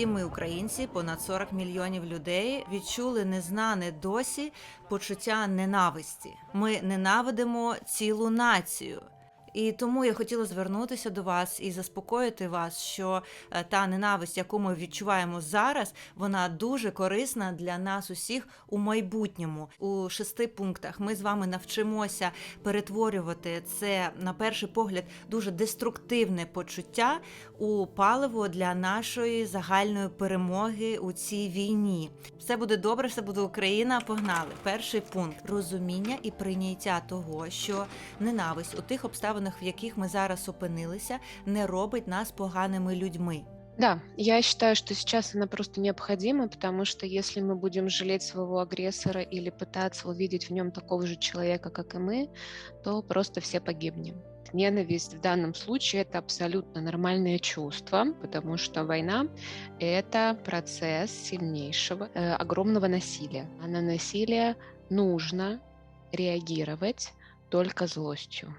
всі ми, українці, понад 40 мільйонів людей, відчули незнане досі почуття ненависті. Ми ненавидимо цілу націю. І тому я хотіла звернутися до вас і заспокоїти вас, що е, та ненависть, яку ми відчуваємо зараз, вона дуже корисна для нас усіх у майбутньому. У шести пунктах ми з вами навчимося перетворювати це на перший погляд дуже деструктивне почуття у паливо для нашої загальної перемоги у цій війні. Все буде добре, все буде Україна. Погнали. Перший пункт розуміння і прийняття того, що ненависть у тих обставинах, в яких ми зараз опинилися, не робить нас поганими людьми. Да, я считаю, что сейчас она просто необходима, потому что если мы будем жалеть своего агрессора или пытаться увидеть в нем такого же человека, как и мы, то просто все погибнем. Ненависть в данном случае это абсолютно нормальное чувство, потому что война это процесс сильнейшего, э, огромного насилия. А на насилие нужно реагировать только злостью.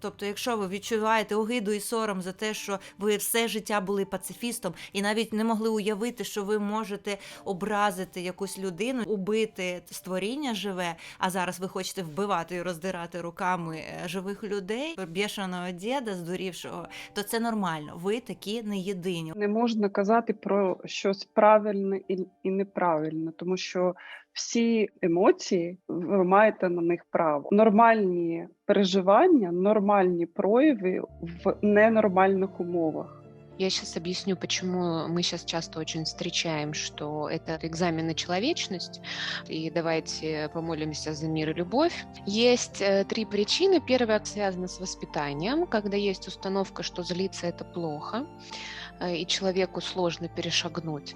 Тобто, якщо ви відчуваєте огиду і сором за те, що ви все життя були пацифістом, і навіть не могли уявити, що ви можете образити якусь людину, убити створіння живе, а зараз ви хочете вбивати і роздирати руками е, живих людей, бішаного діда, здурівшого, то це нормально. Ви такі не єдині. Не можна казати про щось правильне і неправильне, тому що всі емоції ви маєте на них право. Нормальні переживання, нормальні прояви в ненормальних умовах. Я сейчас объясню, почему мы сейчас часто очень встречаем, что это экзамен на человечность, и давайте помолимся за мир и любовь. Есть э, три причины. Первая связана с воспитанием, когда есть установка, что злиться это плохо, э, и человеку сложно перешагнуть.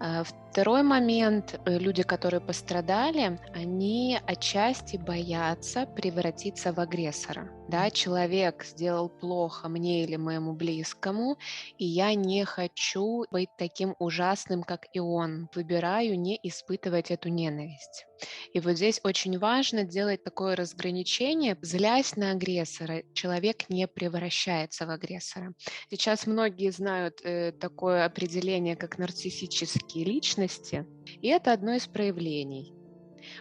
Э, Второй момент, э, люди, которые пострадали, они отчасти боятся превратиться в агрессора. Да, человек сделал плохо мне или моему близкому, и я не хочу быть таким ужасным, как и он. Выбираю не испытывать эту ненависть. И вот здесь очень важно делать такое разграничение. Злясь на агрессора, человек не превращается в агрессора. Сейчас многие знают э, такое определение, как нарциссические личности, и это одно из проявлений.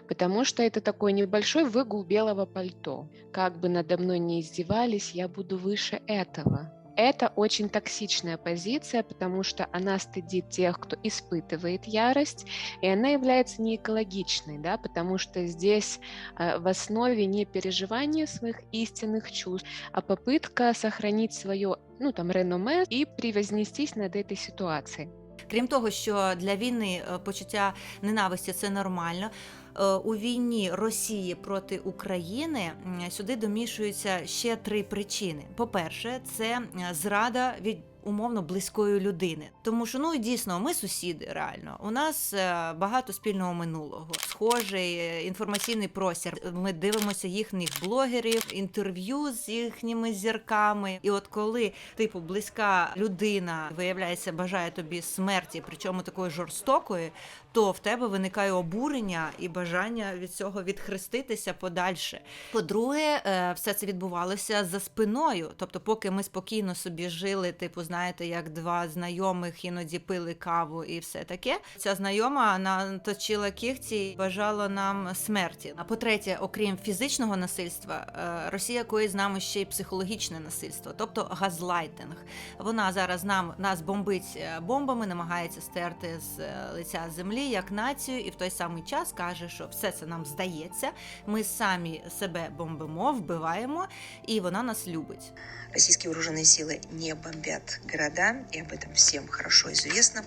Потому что это такой небольшой выгул белого пальто. Как бы надо мной не издевались, я буду выше этого. Это очень токсичная позиция, потому что она стыдит тех, кто испытывает ярость, и она является не экологичной, да, потому что здесь э, в основе не переживание своих истинных чувств, а попытка сохранить свое, ну там, реноме и превознестись над этой ситуацией. Крім того, що для війни е, почуття ненависті це нормально. е, У війні Росії проти України сюди домішуються ще три причини. По-перше, це е, зрада від умовно близької людини. Тому що ну дійсно ми сусіди реально. У нас е, багато спільного минулого, схожий е, інформаційний простір. Ми дивимося їхніх блогерів, інтерв'ю з їхніми зірками. І от коли типу близька людина виявляється, бажає тобі смерті, причому такої жорстокої, то в тебе виникає обурення і бажання від цього відхреститися подальше. По-друге, е, все це відбувалося за спиною. Тобто, поки ми спокійно собі жили, типу, знаєте, як два знайомих іноді пили каву і все таке. Ця знайома наточила кігті і бажала нам смерті. А по-третє, окрім фізичного насильства, е, Росія коїть з нами ще й психологічне насильство, тобто газлайтинг. Вона зараз нам нас бомбить е, бомбами, намагається стерти з е, лиця землі як націю, і в той самий час каже, що все це нам здається. Ми самі себе бомбимо, вбиваємо, і вона нас любить. Российские вооруженные силы не бомбят города, и об этом всем хорошо известно.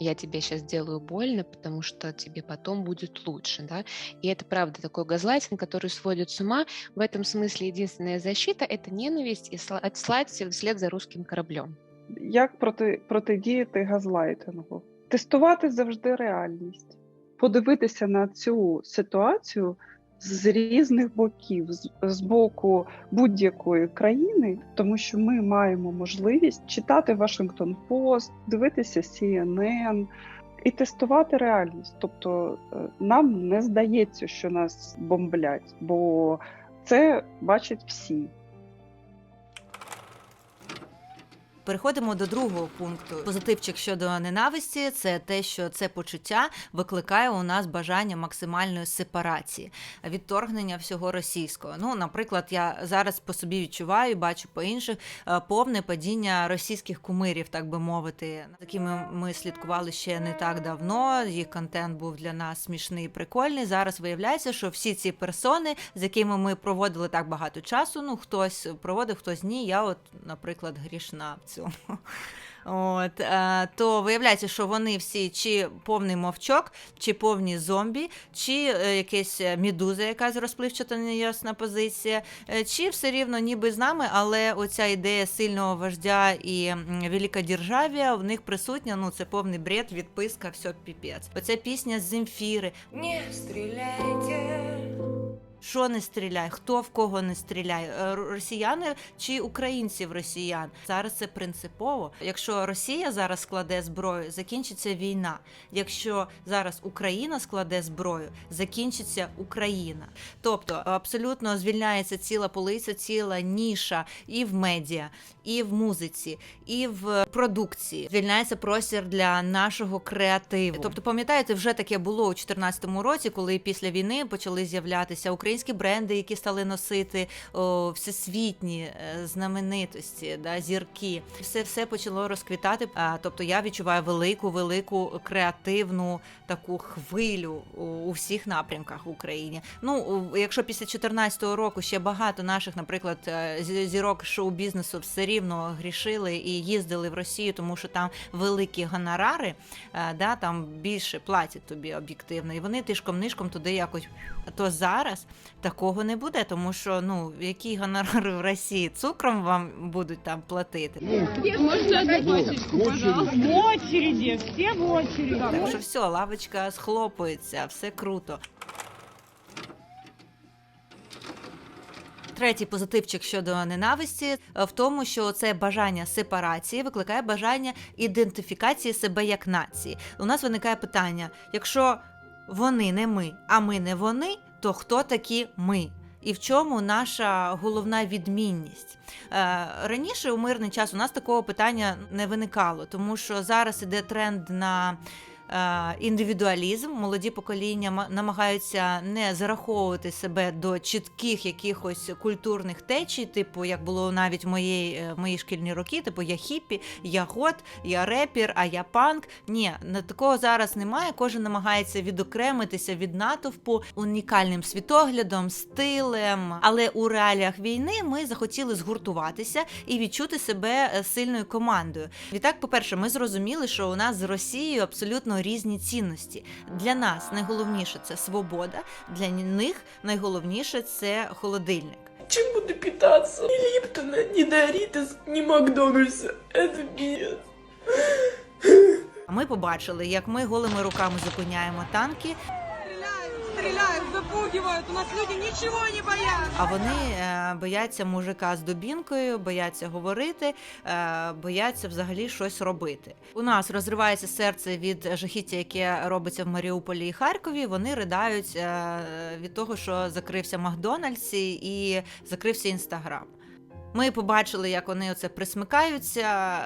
я тебе сейчас делаю больно, потому что тебе потом будет лучше, да. И это правда такой газлайтинг, который сводит с ума. В этом смысле единственная защита – это ненависть и сла- отслать вслед за русским кораблем. Як проти, протидіяти газлайтингу? Тестувати завжди реальність, подивитися на цю ситуацію з різних боків, з, боку будь-якої країни, тому що ми маємо можливість читати Вашингтон Пост, дивитися CNN і тестувати реальність. Тобто е, нам не здається, що нас бомблять, бо це бачать всі. Переходимо до другого пункту. Позитивчик щодо ненависті це те, що це почуття викликає у нас бажання максимальної сепарації, відторгнення всього російського. Ну, наприклад, я зараз по собі відчуваю, бачу по інших е, повне падіння російських кумирів, так би мовити. За якими ми слідкували ще не так давно. Їх контент був для нас смішний і прикольний. Зараз виявляється, що всі ці персони, з якими ми проводили так багато часу, ну хтось проводив, хтось ні. Я, от, наприклад, грішна цьому. От, е, то виявляється, що вони всі чи повний мовчок, чи повні зомбі, чи е, якась мідуза, якась розпливчата неясна позиція, е, чи все рівно ніби з нами, але оця ідея сильного вождя і м, великодержавія в них присутня. Ну це повний бред, відписка, все піпець. Оця пісня з Земфіри. Не стріляйте. Що не стріляє? Хто в кого не стріляє? Е, Росіяни чи українців росіян? Зараз це принципово. Якщо Росія зараз складе зброю, закінчиться війна. Якщо зараз Україна складе зброю, закінчиться Україна. Тобто абсолютно звільняється ціла полиця, ціла ніша і в медіа, і в музиці, і в продукції. Звільняється простір для нашого креативу. Тобто, пам'ятаєте, вже таке було у 2014 році, коли після війни почали з'являтися українські бренди, які стали носити о, всесвітні е, знаменитості, да, зірки. Все все почало розквітати. А, тобто я відчуваю велику, велику креативну таку хвилю у, всіх напрямках в Україні. Ну, якщо після 2014 року ще багато наших, наприклад, е, зірок шоу-бізнесу в все рівно грішили і їздили в Росію, тому що там великі гонорари, е, да, там більше платять тобі об'єктивно, і вони тишком-нишком туди якось. То зараз такого не буде, тому що ну які гонорари в Росії цукром вам будуть там платити. Одну пачечку, пожалуйста? В очереди, все в очереди. Так що все, лавочка схлопується, все круто. Третій позитивчик щодо ненависті е, в тому, що це бажання сепарації викликає бажання ідентифікації себе як нації. У нас виникає питання: якщо вони не ми, а ми не вони, то хто такі ми? І в чому наша головна відмінність? Е, раніше у мирний час у нас такого питання не виникало, тому що зараз іде тренд на індивідуалізм. Молоді покоління ма- намагаються не зараховувати себе до чітких якихось культурних течій, типу як було навіть в моїй, е, мої шкільні роки, типу я хіпі, я гот, я репір, а я панк. Ні, такого зараз немає. Кожен намагається відокремитися від натовпу унікальним світоглядом, стилем. Але у реаліях війни ми захотіли згуртуватися і відчути себе е, сильною командою. Відтак, по-перше, ми зрозуміли, що у нас з Росією абсолютно різні цінності. Для нас найголовніше це свобода, для них найголовніше це холодильник. Чим буду питатися? Ні Ліптона, ні Доритас, ні Макдональдса. Це. А ми побачили, як ми голими руками зупиняємо танки, Стріляємо! стреляют, запугивают. У нас люди нічого не боятся. а вони е, бояться мужика з дубінкою, бояться говорити, е, бояться взагалі щось робити. У нас розривається серце від жахіття, яке робиться в Маріуполі і Харкові. Вони ридають е, від того, що закрився Макдональдс і закрився інстаграм. Ми побачили, як вони оце присмикаються,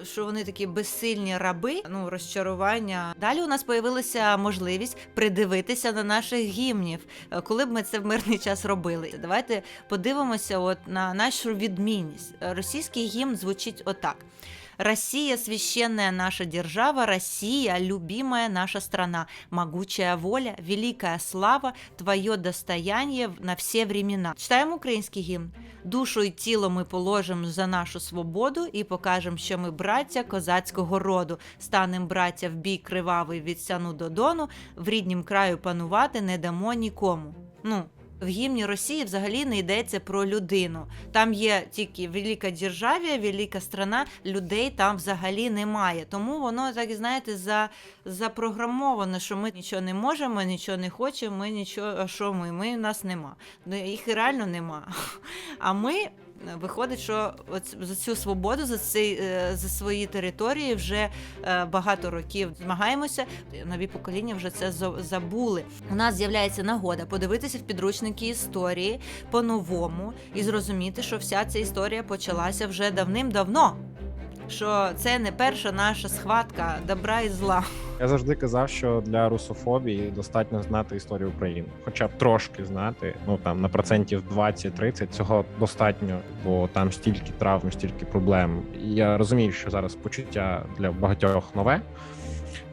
е, що вони такі безсильні раби, ну розчарування. Далі у нас появилася можливість придивитися на наших гімнів, Е, коли б ми це в мирний час робили. Давайте подивимося от на нашу відмінність. Російський гімн звучить отак. Россия – священная наша держава, Россия – любимая наша страна, могучая воля, великая слава, твое достояние на все времена. Читаємо український гімн. Душу і тіло ми положимо за нашу свободу і покажемо, що ми браття козацького роду. Станем браття в бій кривавий від сяну до дону, в ріднім краю панувати не дамо нікому. Ну, в гімні Росії взагалі не йдеться про людину. Там є тільки велика державія, велика страна, людей там взагалі немає. Тому воно так знаєте за, запрограмовано, що ми нічого не можемо, нічого не хочемо, ми нічого, що ми? Ми нас нема. Ну, Їх реально нема. А ми. Виходить, що от за цю свободу, за цей е, за свої території вже е, багато років змагаємося. Нові покоління вже це забули. У нас з'являється нагода подивитися в підручники історії по-новому і зрозуміти, що вся ця історія почалася вже давним-давно. Що це не перша наша схватка добра і зла. Я завжди казав, що для русофобії достатньо знати історію України, хоча б трошки знати. Ну там на процентів 20-30 цього достатньо, бо там стільки травм, стільки проблем. І я розумію, що зараз почуття для багатьох нове.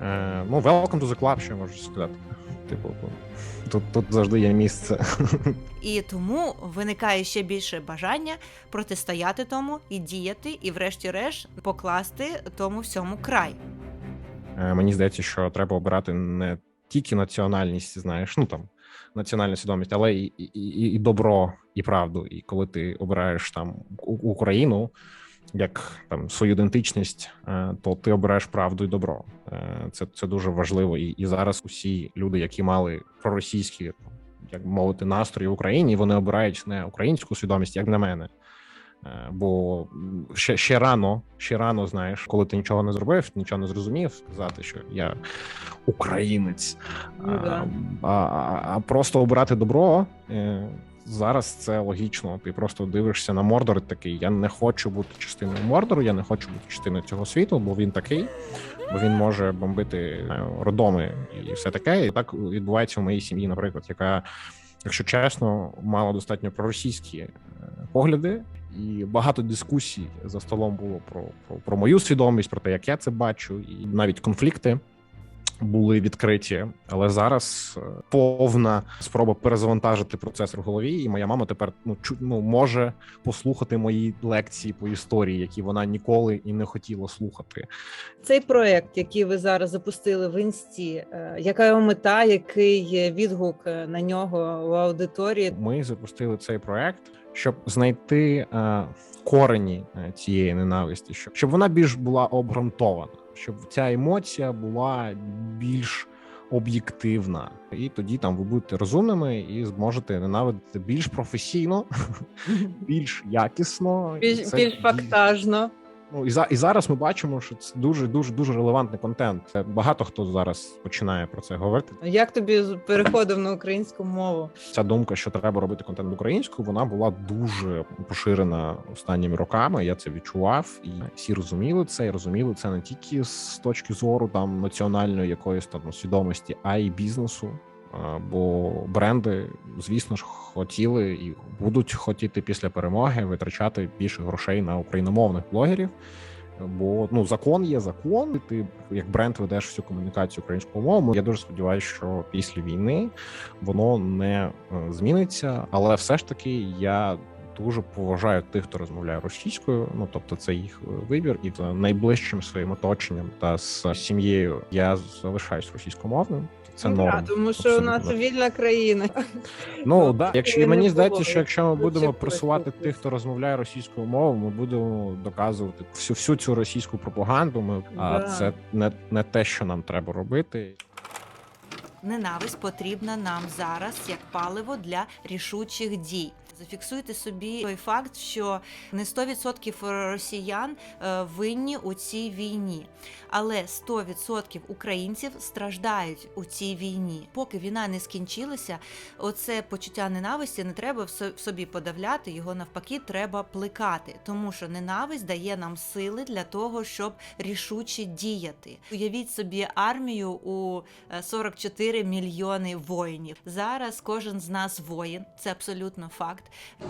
Е, ну, welcome to the club, що я можу сказати. Типу, тут, тут завжди є місце. І тому виникає ще більше бажання протистояти тому і діяти, і, врешті-решт, покласти тому всьому край. Е, Мені здається, що треба обирати не тільки національність, знаєш, ну там національну свідомість, але і, і, і, і добро, і правду. І коли ти обираєш там Україну як там свою ідентичність, е, то ти обираєш правду і добро. Е, Це, це дуже важливо. І, і зараз усі люди, які мали проросійські, як мовити, настрої в Україні, вони обирають не українську свідомість, як на мене. Е, Бо ще, ще рано, ще рано, знаєш, коли ти нічого не зробив, нічого не зрозумів, сказати, що я українець, Ну да. а, а, а просто обирати добро. Зараз це логічно. Ти просто дивишся на Мордор і такий. Я не хочу бути частиною Мордору, я не хочу бути частиною цього світу, бо він такий, бо він може бомбити родоми і все таке. І так відбувається в моїй сім'ї, наприклад, яка, якщо чесно, мала достатньо проросійські е, погляди, і багато дискусій за столом було про, про, про мою свідомість, про те, як я це бачу, і навіть конфлікти. Були відкриті, але зараз е, повна спроба перезавантажити процесор в голові, і моя мама тепер ну чу, ну може послухати мої лекції по історії, які вона ніколи і не хотіла слухати. Цей проект, який ви зараз запустили в інсті, е, яка його мета, який відгук е, на нього в аудиторії? Ми запустили цей проект, щоб знайти е, корені цієї ненависті, щоб, щоб вона більш була обґрунтована, щоб ця емоція була більш об'єктивна, і тоді там ви будете розумними і зможете ненавидити більш професійно, більш якісно, Більш, більш фактажно. Ну і за і зараз ми бачимо, що це дуже дуже дуже релевантний контент. Це багато хто зараз починає про це говорити. Як тобі переходив на українську мову? Ця думка, що треба робити контент українською, вона була дуже поширена останніми роками. Я це відчував, і всі розуміли це, і розуміли це не тільки з точки зору там національної якоїсь там свідомості, а й бізнесу. А, Бо бренди, звісно ж, хотіли і будуть хотіти після перемоги витрачати більше грошей на україномовних блогерів. Бо ну закон є закон. і Ти як бренд ведеш всю комунікацію українською мовою. Я дуже сподіваюся, що після війни воно не е, зміниться. Але все ж таки я дуже поважаю тих, хто розмовляє російською. Ну тобто, це їх е, вибір, і з найближчим своїм оточенням та з сім'єю я залишаюсь російськомовним. Це Ну, норм. да, тому що у нас вільна країна. Ну да, якщо і мені здається, що якщо ми будемо просувати тих, хто розмовляє російською мовою, ми будемо доказувати всю всю цю російську пропаганду. Ми а це не, не те, що нам треба робити. Ненависть потрібна нам зараз як паливо для рішучих дій. Зафіксуйте собі той факт, що не 100% росіян е, винні у цій війні, але 100% українців страждають у цій війні. Поки війна не скінчилася, оце почуття ненависті не треба в со- собі подавляти, його навпаки треба плекати, тому що ненависть дає нам сили для того, щоб рішуче діяти. Уявіть собі армію у е, 44 мільйони воїнів. Зараз кожен з нас воїн, це абсолютно факт.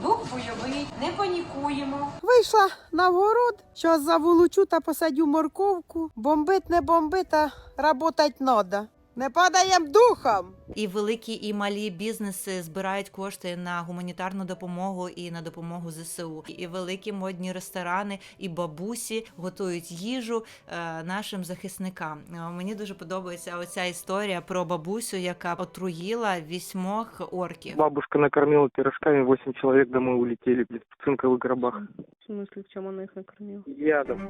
Дух бойовий, не панікуємо. Вийшла на город, що заволочу та посадю морковку. Бомбить, не бомбить, а работать надо. Не падаєм духом. І великі і малі бізнеси збирають кошти на гуманітарну допомогу і на допомогу ЗСУ. І великі модні ресторани і бабусі готують їжу е, нашим захисникам. Е, Мені дуже подобається оця історія про бабусю, яка отруїла вісьмох орків. Бабушка накормила пирожками, 8 человек домой улетели, блядь, в цинковых гробах. В смысле, в чому вона їх накормила? Ядом.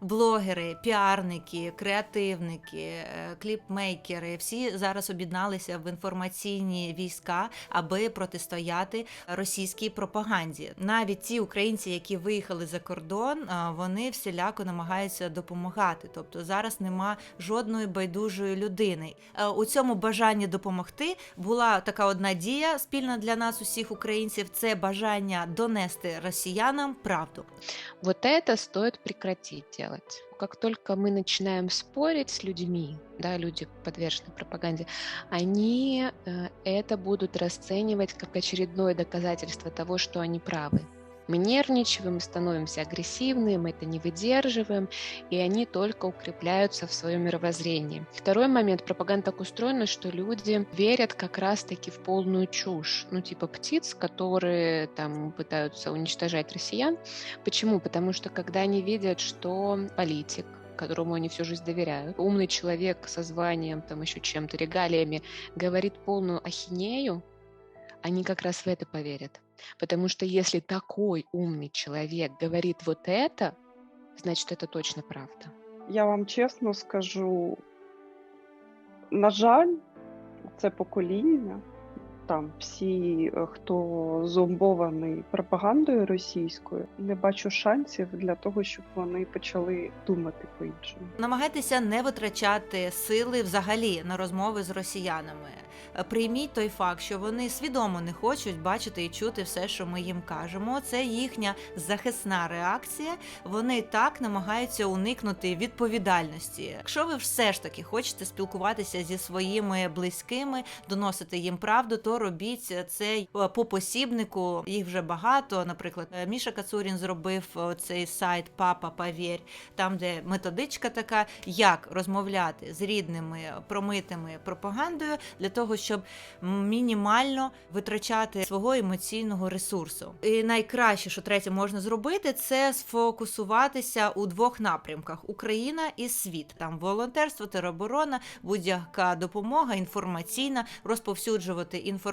Блогери, піарники, креативники, е, кліпмейкери, всі зараз об'єдналися в інформаційні війська, аби протистояти російській пропаганді. Навіть ті українці, які виїхали за кордон, вони всіляко намагаються допомагати. Тобто зараз нема жодної байдужої людини. Е, У цьому бажанні допомогти була така одна дія спільна для нас, усіх українців. Це бажання донести росіянам правду. Вот это стоит прекратить делать. Как только мы начинаем спорить с людьми, да, люди подвержены пропаганде, они э, это будут расценивать как очередное доказательство того, что они правы. Мы нервничаем, мы становимся агрессивны, мы это не выдерживаем, и они только укрепляются в своем мировоззрении. Второй момент. Пропаганда так устроена, что люди верят как раз-таки в полную чушь. Ну, типа птиц, которые там пытаются уничтожать россиян. Почему? Потому что когда они видят, что политик, которому они всю жизнь доверяют, умный человек со званием, там еще чем-то, регалиями, говорит полную ахинею, они как раз в это поверят. Потому что если такой умный человек говорит вот это, значит, это точно правда. Я вам чесно скажу, на жаль, це покоління, там всі, е, хто зомбований пропагандою російською, не бачу шансів для того, щоб вони почали думати по-іншому. Намагайтеся не витрачати сили взагалі на розмови з росіянами. Е, Прийміть той факт, що вони свідомо не хочуть бачити і чути все, що ми їм кажемо. Це їхня захисна реакція. Вони так намагаються уникнути відповідальності. Якщо ви все ж таки хочете спілкуватися зі своїми близькими, доносити їм правду, то робіть це е, по посібнику. Їх вже багато. Наприклад, е, Міша Кацурін зробив е, цей сайт Папа Повєрь, там, де методичка така, як розмовляти з рідними промитими пропагандою для того, щоб мінімально витрачати свого емоційного ресурсу. І найкраще, що третє можна зробити, це сфокусуватися у двох напрямках: Україна і світ. Там волонтерство, тероборона, будь-яка допомога, інформаційна, розповсюджувати інформацію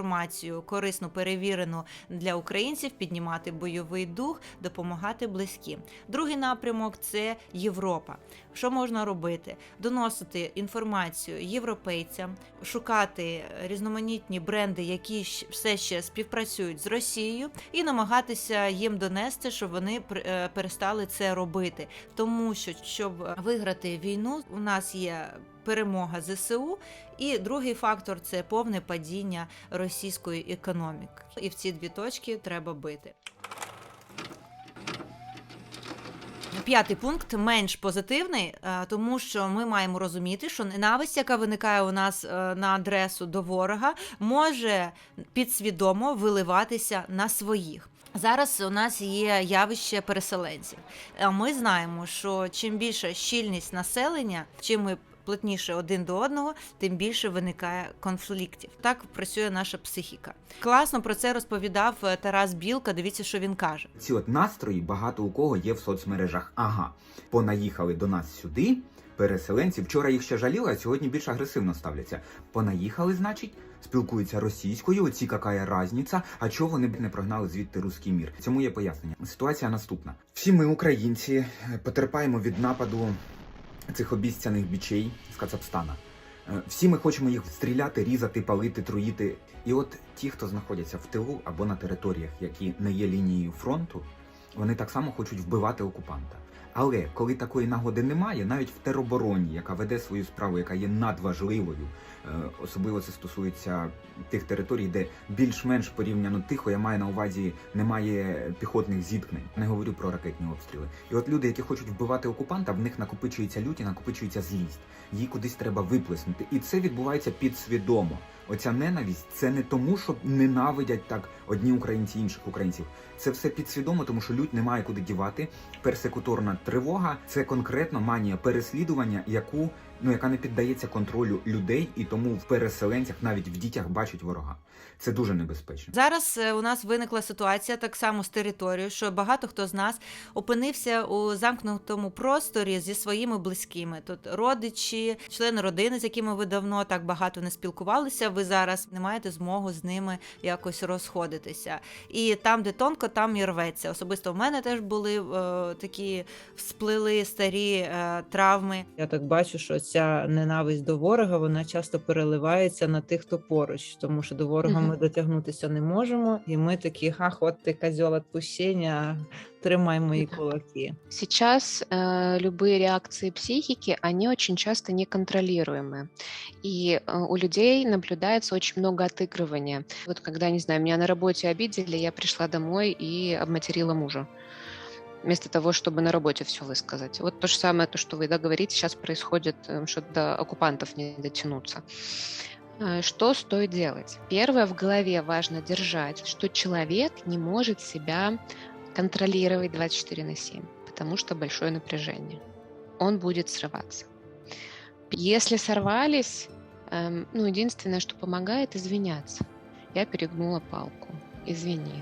корисну, перевірену для українців, піднімати бойовий дух, допомагати близьким. Другий напрямок це Європа. Що можна робити? Доносити інформацію європейцям, шукати різноманітні бренди, які все ще співпрацюють з Росією, і намагатися їм донести, щоб вони е, перестали це робити. Тому що щоб виграти війну, у нас є. Перемога ЗСУ, і другий фактор це повне падіння російської економіки. І в ці дві точки треба бити. П'ятий пункт менш позитивний, е, тому що ми маємо розуміти, що ненависть, яка виникає у нас е, на адресу до ворога, може підсвідомо виливатися на своїх. Зараз у нас є явище переселенців. Ми знаємо, що чим більша щільність населення, чим ми плотніше один до одного, тим більше виникає конфліктів. Так працює наша психіка. Класно про це розповідав е, Тарас Білка. Дивіться, що він каже. Ці от настрої багато у кого є в соцмережах. Ага, понаїхали до нас сюди. Переселенці вчора їх ще жаліли, а сьогодні більш агресивно ставляться. Понаїхали, значить, спілкуються російською. Оці какая разниця. А чого вони б не прогнали звідти руський мір? Цьому є пояснення. Ситуація наступна: всі ми, українці, е, потерпаємо від нападу цих обіцяних бічей з Кацапстана. Е, Всі ми хочемо їх стріляти, різати, палити, труїти. І от ті, хто знаходяться в тилу або на територіях, які не є лінією фронту, вони так само хочуть вбивати окупанта. Але коли такої нагоди немає, навіть в теробороні, яка веде свою справу, яка є надважливою, е, особливо це стосується тих територій, де більш-менш порівняно тихо, я маю на увазі, немає піхотних зіткнень. Не говорю про ракетні обстріли. І от люди, які хочуть вбивати окупанта, в них накопичується люті, накопичується злість. Її кудись треба виплеснути. І це відбувається підсвідомо. Оця ненависть це не тому, що ненавидять так одні українці інших українців. Це все підсвідомо, тому що лють немає куди дівати. Персекуторна тривога це конкретно манія переслідування, яку ну яка не піддається контролю людей, і тому в переселенцях, навіть в дітях, бачать ворога. Це дуже небезпечно. Зараз е, у нас виникла ситуація так само з територією, що багато хто з нас опинився у замкнутому просторі зі своїми близькими. Тут родичі, члени родини, з якими ви давно так багато не спілкувалися. Ви зараз не маєте змогу з ними якось розходитися. І там, де тонко, там і рветься. Особисто в мене теж були е, такі всплили старі е, травми. Я так бачу, що оця ненависть до ворога вона часто переливається на тих, хто поруч, тому що до ворога Мгм. ми дотягнутися не можемо, і ми такі, ах, от ти козьол відпущення, тримай мої кулаки. Сейчас э, любые реакции психики, они очень часто неконтролируемые. И э, у людей наблюдается очень много отыгрывания. Вот когда, не знаю, меня на работе обидели, я пришла домой и обматерила мужа. Вместо того, чтобы на работе все высказать. Вот то же самое, то, что вы да, говорите, сейчас происходит, э, что до оккупантов не дотянуться. Э, Что стоит делать? Первое, в голове важно держать, что человек не может себя контролировать 24 на 7, потому что большое напряжение. Он будет срываться. Если сорвались, эм, ну, единственное, что помогает, извиняться. Я перегнула палку. Извини.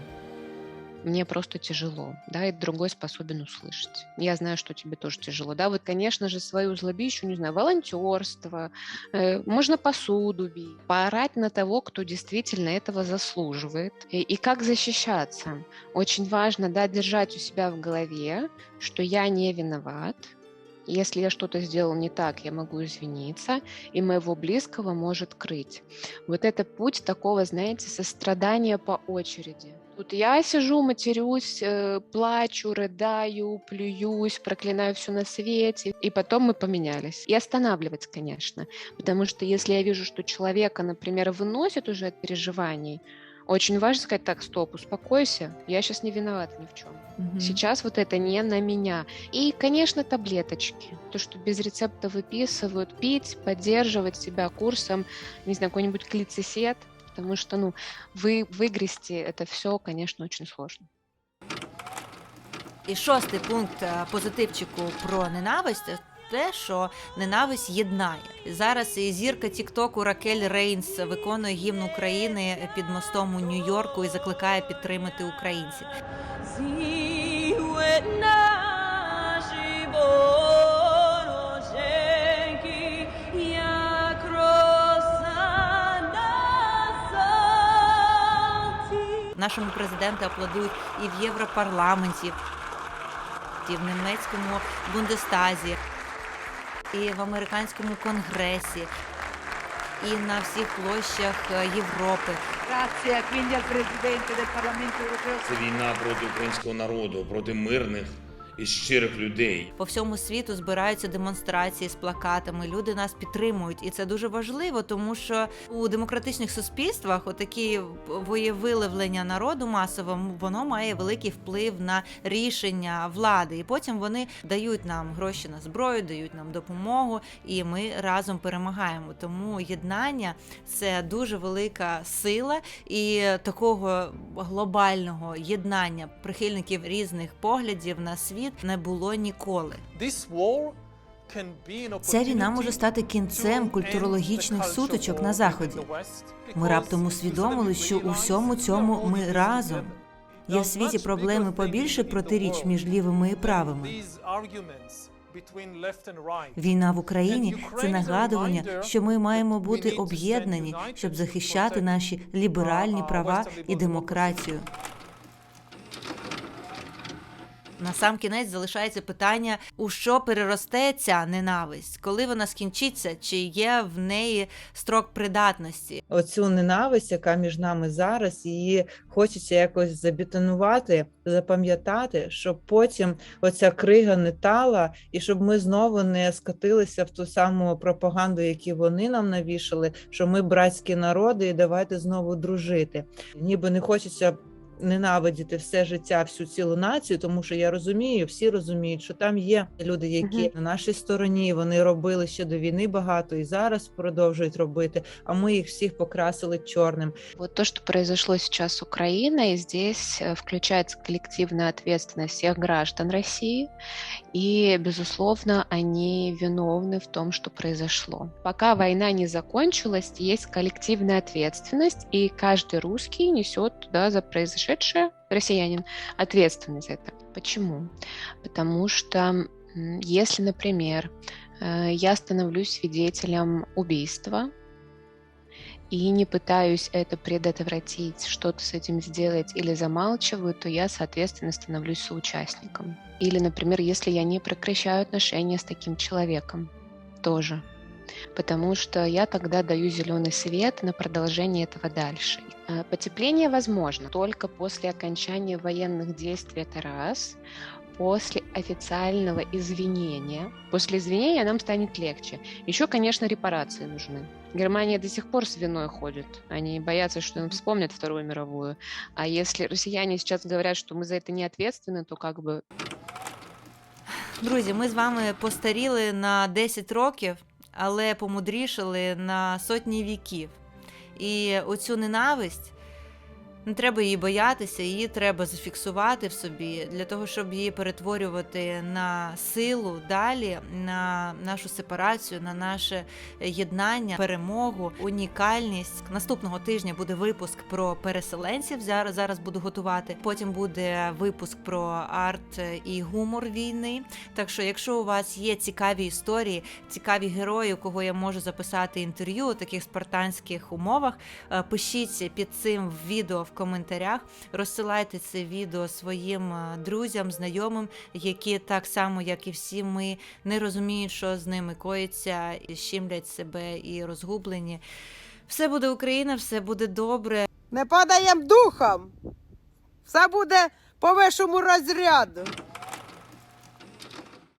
Мне просто тяжело, да, и другой способен услышать. Я знаю, что тебе тоже тяжело, да, вот, конечно же, свою злобищу, не знаю, волонтерство, э, можно посуду бить, поорать на того, кто действительно этого заслуживает, и, и как защищаться. Очень важно, да, держать у себя в голове, что я не виноват, если я что-то сделал не так, я могу извиниться, и моего близкого может крыть. Вот это путь такого, знаете, сострадания по очереди. Тут я сижу, матерюсь, э, плачу, рыдаю, плююсь, проклинаю все на свете, и потом мы поменялись. И останавливать, конечно, потому что если я вижу, что человека, например, выносит уже от переживаний, очень важно сказать, так, стоп, успокойся, я сейчас не виновата ни в чем. Мгм. Сейчас вот это не на меня. И, конечно, таблеточки. То, что без рецепта выписывают. Пить, поддерживать себя курсом, не знаю, какой-нибудь клицесет. Потому что, ну, вы, выгрести это все, конечно, очень сложно. І шостий пункт е, позитивчику про ненависть. це Те, що ненависть єднає зараз. І зірка Тіктоку Ракель Рейнс виконує гімн України під мостом у Нью-Йорку і закликає підтримати українців. Нашому президенту аплодують і в Європарламенті, і в німецькому Бундестазі, і в американському конгресі, і на всіх площах е, Європи. Це війна проти українського народу, проти мирних і щирих людей. По всьому світу збираються демонстрації з плакатами. Люди нас підтримують, і це дуже важливо, тому що у демократичних суспільствах отакі воєвиявлення народу масово воно має великий вплив на рішення влади. І потім вони дають нам гроші на зброю, дають нам допомогу, і ми разом перемагаємо. Тому єднання це дуже велика сила і такого глобального єднання прихильників різних поглядів на світ не було ніколи. Ця війна може стати кінцем культурологічних сутичок на заході. Ми раптом усвідомили, що у всьому цьому ми разом. Є в світі проблеми побільше протиріч між лівими і правими. Війна в Україні це нагадування, що ми маємо бути об'єднані, щоб захищати наші ліберальні права і демократію. На сам кінець залишається питання, у що переросте ця ненависть, коли вона скінчиться, чи є в неї строк придатності. Оцю ненависть, яка між нами зараз, її хочеться якось забетонувати, запам'ятати, щоб потім оця крига не тала, і щоб ми знову не скотилися в ту саму пропаганду, яку вони нам навішали, що ми братські народи, і давайте знову дружити. Ніби не хочеться ненавидіти все життя, всю цілу націю, тому що я розумію, всі розуміють, що там є люди, які Мгм. на нашій стороні вони робили ще до війни багато і зараз продовжують робити. А ми їх всіх покрасили чорним. Вот то, что произошло сейчас с Украиной, здесь э, включается коллективная ответственность всех граждан России, и, безусловно, они виновны в том, что произошло. Пока война не закончилась, есть коллективная ответственность, и каждый русский несет туда за произошедшее, россиянин, ответственность за это. Почему? Потому что если, например, э, я становлюсь свидетелем убийства, и не пытаюсь это предотвратить, что-то с этим сделать или замалчиваю, то я, соответственно, становлюсь соучастником. Или, например, если я не прекращаю отношения с таким человеком, тоже потому что я тогда даю зеленый свет на продолжение этого дальше. Э, Потепление возможно только после окончания военных действий, это раз, после официального извинения. После извинения нам станет легче. Еще, конечно, репарации нужны. Германия до сих пор с виной ходит. Они боятся, что им вспомнят Вторую мировую. А если россияне сейчас говорят, что мы за это не ответственны, то как бы Друзі, ми з вами постаріли на 10 років, Але помудрішали на сотні віків. І оцю ненависть не треба її боятися, її треба зафіксувати в собі для того, щоб її перетворювати на силу далі, на нашу сепарацію, на наше єднання, перемогу, унікальність. Наступного тижня буде випуск про переселенців. Зараз зараз буду готувати. Потім буде випуск про арт і гумор війни. Так що, якщо у вас є цікаві історії, цікаві герої, у кого я можу записати інтерв'ю у таких спартанських умовах, е, пишіть під цим відео в коментарях, розсилайте це відео своїм е, друзям, знайомим, які так само, як і всі ми, не розуміють, що з ними коїться, і щемлять себе і розгублені. Все буде Україна, все буде добре. Не падаєм духом. Все буде по вищому розряду.